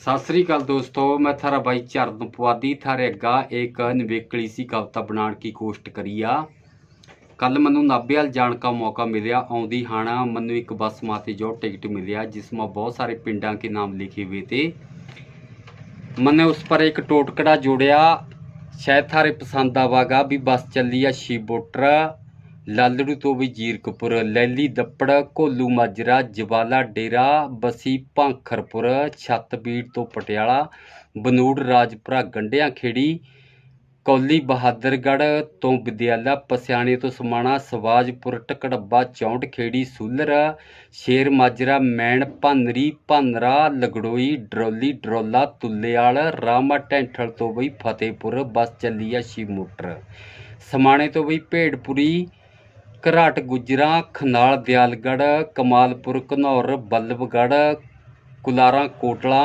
ਸਤਿ ਸ੍ਰੀ ਅਕਾਲ दोस्तों मैं थारा भाई चरण पवादी ਥਾਰੇ अग्गा ਇੱਕ ਨਿਵੇਕਲੀ ਸੀ ਕਵਿਤਾ ਬਣਾਉਣ ਦੀ ਕੋਸ਼ਿਸ਼ ਕਰੀ ਆ। ਕੱਲ ਮੈਨੂੰ ਨਾਭੇ ਵੱਲ ਜਾਣ ਦਾ ਮੌਕਾ ਮਿਲਿਆ, ਆਉਂਦੀ ਹਾਣਾ ਮੈਨੂੰ ਇੱਕ ਬੱਸ ਮਾਤੇ ਜੋ ਟਿਕਟ ਮਿਲਿਆ, ਜਿਸ ਜਿਸਮਾ ਬਹੁਤ ਸਾਰੇ ਪਿੰਡਾਂ ਦੇ ਨਾਮ ਲਿਖੇ ਹੋਏ ਤੇ ਮੈਨੇ ਉਸ ਪਰ ਇੱਕ ਟੋਟਕੜਾ ਜੋੜਿਆ। ਸ਼ਾਇਦ ਥਾਰੇ ਪਸੰਦ ਆਵਾਗਾ ਵੀ ਬੱਸ ਚੱਲੀ ਆ शिव ਲਾਲੜੂ ਤੋਂ ਵੀ ਜੀਰਕਪੁਰ ਲੈਲੀ ਦੱਪੜ ਕੋਲੂ ਮਾਜਰਾ, ਜਵਾਲਾ ਡੇਰਾ, ਬਸੀ ਭਾਂਖਰਪੁਰ, ਛੱਤਬੀੜ ਤੋਂ ਪਟਿਆਲਾ, ਬਨੂੜ, ਰਾਜਪੁਰਾ, ਗੰਡਿਆਂ ਖੇੜੀ, ਕੌਲੀ ਬਹਾਦਰਗੜ੍ਹ ਤੋਂ ਵਿਦਿਆਲਾ, ਪਸਿਆਣੇ ਤੋਂ ਸਮਾਣਾ, ਸਵਾਜਪੁਰ, ਟਕੜੱਬਾ, ਚੌਂਟ ਖੇੜੀ, ਸੂਲਰ, ਸ਼ੇਰ ਮਾਜਰਾ, ਮੈਣ, ਭਾਨਰੀ, ਭਾਨਰਾ, ਲਗੜੋਈ, ਡਰੋਲੀ, ਡਰੋਲਾ, ਤੁੱਲੇਆਲ, ਰਾਮਾ ਟੈਂਠਲ ਤੋਂ ਬਈ ਫਤਿਹਪੁਰ, ਬੱਸ ਚੱਲੀ ਆ ਸ਼ਿਵ ਮੋਟਰ। ਸਮਾਣੇ ਤੋਂ ਬਈ ਭੇੜਪੁਰੀ ਘਰਾਟ ਗੁਜਰਾ ਖਨਾਲ ਦਿਆਲਗੜ੍ਹ ਕਮਾਲਪੁਰ ਘਨੌਰ ਬੱਲਭਗੜ੍ਹ ਕੁਲਾਰਾ ਕੋਟਲਾ।